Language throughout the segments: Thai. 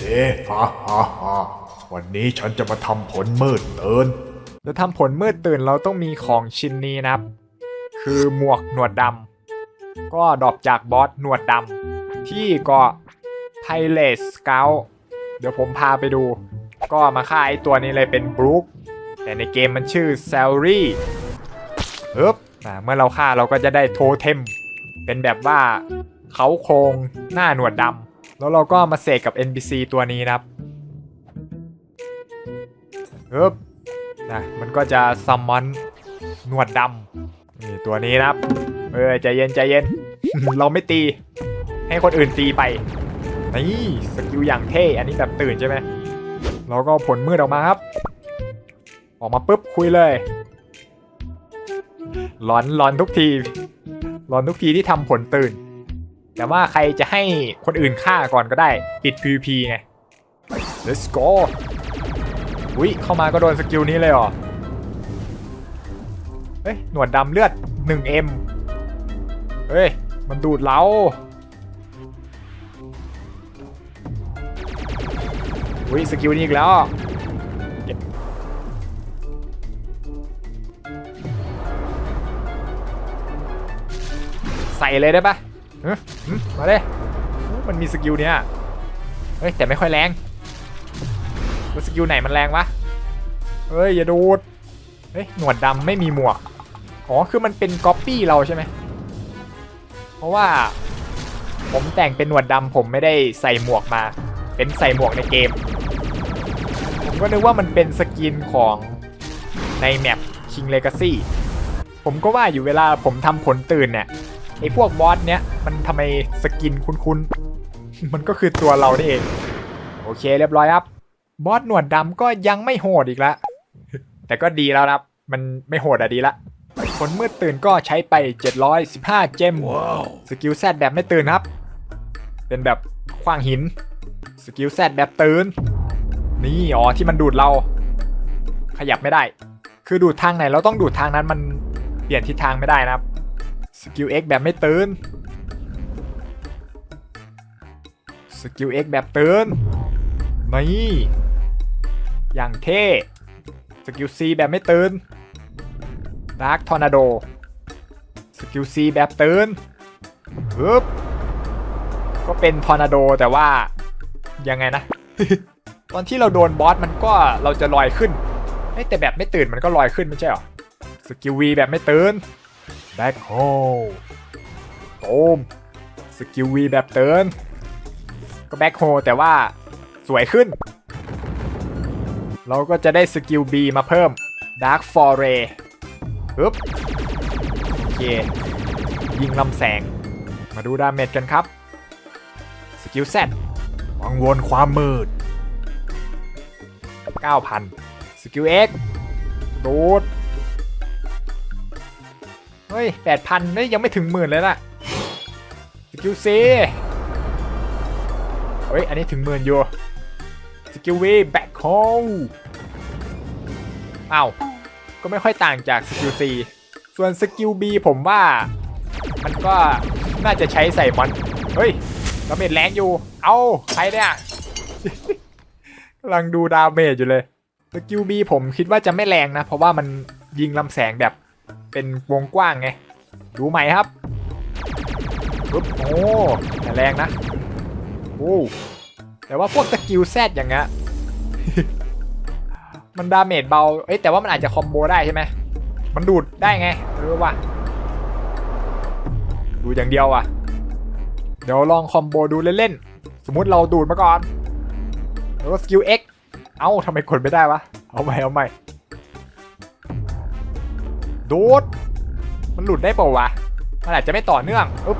เซ่ฮ่าฮ่าฮ่าวันนี้ฉันจะมาทำผลมืดเตือนจะทำผลมืดตื่นเราต้องมีของชิ้นนี้นะครับ คือหมวกหนวดดำก็ดรอปจากบอสหนวดดำที่เกาะไทเลสเกลเดี๋ยวผมพาไปดู ก็มาฆ่าไอตัวนี้เลยเป็นบรูคแต่ในเกมมันชื่อแซลรี่ฮึบอ่าเมื่อเราฆ่าเราก็จะได้โทเทม เป็นแบบว่าเขาโครงหน้าหนวดดำ แล้วเราก็มาเสกกับ NPC ตัวนี้นะครับฮึบนะมันก็จะซัมมอนหนวดดำนี่ตัวนี้นะครับ เออใจเย็นใจเย็น เราไม่ตี ให้คนอื่นตีไป นี่สกิลอย่างเท่ อันนี้แบบตื่นใช่ไหมเราก็ผลมืดออกมาครับ ออกมาปุ๊บคุยเลยร้อนร้อนทุกทีร้อนทุกทีที่ทำผลตื่น แต่ว่าใครจะให้คนอื่นฆ่าก่อนก็ได้ ปิด PVP ไง let's go อุ้ยเข้ามาก็โดนสกิลนี้เลยเหรอ เฮ้ย หนวดดำเลือด 1M เฮ้ย มันดูดเราอุ้ยสกิลนี้อีกแล้วใส่เลยได้ปะ หึหึมาเลยมันมีสกิลเนี้ยเฮ้ยแต่ไม่ค่อยแรงว่าสกิลไหนมันแรงวะเฮ้ยอย่าดูดเฮ้ยหนวดดำไม่มีหมวกอ๋อคือมันเป็นก๊อปปี้เราใช่ไหมเพราะว่า ผมแต่งเป็นหนวดดำผมไม่ได้ใส่หมวกมา เป็นใส่หมวกในเกม ผมก็นึกว่ามันเป็นสกินของในแมป King Legacy ผมก็ว่าอยู่เวลาผมทำผลตื่นเนี่ย ไอ้พวกบอสเนี้ยมันทำไมสกินคุ้นๆ มันก็คือตัวเรานี่เอง โอเคเรียบร้อยครับ บอสหนวดดำก็ยังไม่โหดอีกแล้วแต่ก็ดีแล้วนะครับ มันไม่โหดอะดีละผลมืดตื่นก็ใช้ไป 715 เจมว้าวสกิลแซดแบบไม่ตื่นครับ เป็นแบบขว้างหิน สกิลแซดแบบตื่น นี่อ๋อที่มันดูดเรา ขยับไม่ได้ คือดูดทางไหนเราต้องดูดทางนั้นมันเปลี่ยนทิศทางไม่ได้นะครับ สกิล X แบบไม่ตื่นสกิล X แบบตื่นนี่อย่างเท่สกิล C แบบไม่ตื่นดาร์กทอร์นาโดสกิล C แบบตื่นฮึบก็เป็นทอร์นาโดแต่ว่ายังไงนะ ตอนที่เราโดนบอสมันก็เราจะลอยขึ้นแต่แบบไม่ตื่นมันก็ลอยขึ้นไม่ใช่หรอสกิล V แบบไม่ตื่น แบ็คโฮโอมสกิล V แบบเตื่นก็แบ็คโฮแต่ว่าสวยขึ้น เราก็จะได้สกิล B มาเพิ่ม Dark Foray ปึ๊บโอเค ยิงลำแสง มาดูดาเมจกันครับ สกิล Z วังวนความมืด 9,000 สกิล X ดูด เฮ้ย8,000เฮ้ยยังไม่ถึงหมื่นเลยนะสกิล C เฮ้ย อันนี้ถึงหมื่นอยู่สกิล V back home อ้าวก็ไม่ค่อยต่างจากสกิล C ส่วนสกิล B ผมว่า มันก็น่าจะใช้ใส่มอน เฮ้ยดาเมจแรงอยู่ เอาใครเนี่ยกำลังดูดาเมจอยู่เลย สกิล B ผมคิดว่าจะไม่แรงนะ เพราะว่ามันยิงลำแสงแบบ เป็นวงกว้างไง ดูใหม่ครับปุ๊บโอ้แต่แรงนะ โอ้แต่ว่าพวกสกิลแซดอย่างเงี้ยมันดาเมจเบา เอ้ยแต่ว่ามันอาจจะคอมโบได้ใช่ไหม มันดูดได้ไงเออว่ะดูอย่างเดียวอะ เดี๋ยวลองคอมโบดูเล่นๆ สมมุติเราดูดมาก่อน แล้วก็สกิล X เอ้าทำไมกดไม่ได้วะ เอาใหม่เอาใหม่ ดูดมันหลุดได้เปล่าวะ มันอาจจะไม่ต่อเนื่องอุ๊บ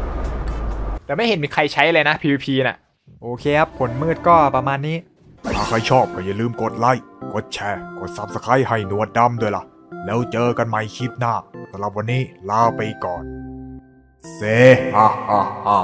แต่ไม่เห็นมีใครใช้เลยนะ PVP น่ะ โอเคครับผลมืดก็ประมาณนี้ ถ้าใครชอบก็อย่าลืมกดไลค์ กดแชร์ กด Subscribe ให้หนวดดำด้วยล่ะ แล้วเจอกันใหม่คลิปหน้าสำหรับวันนี้ลาไปก่อน เซฮ่าฮ่าฮ่า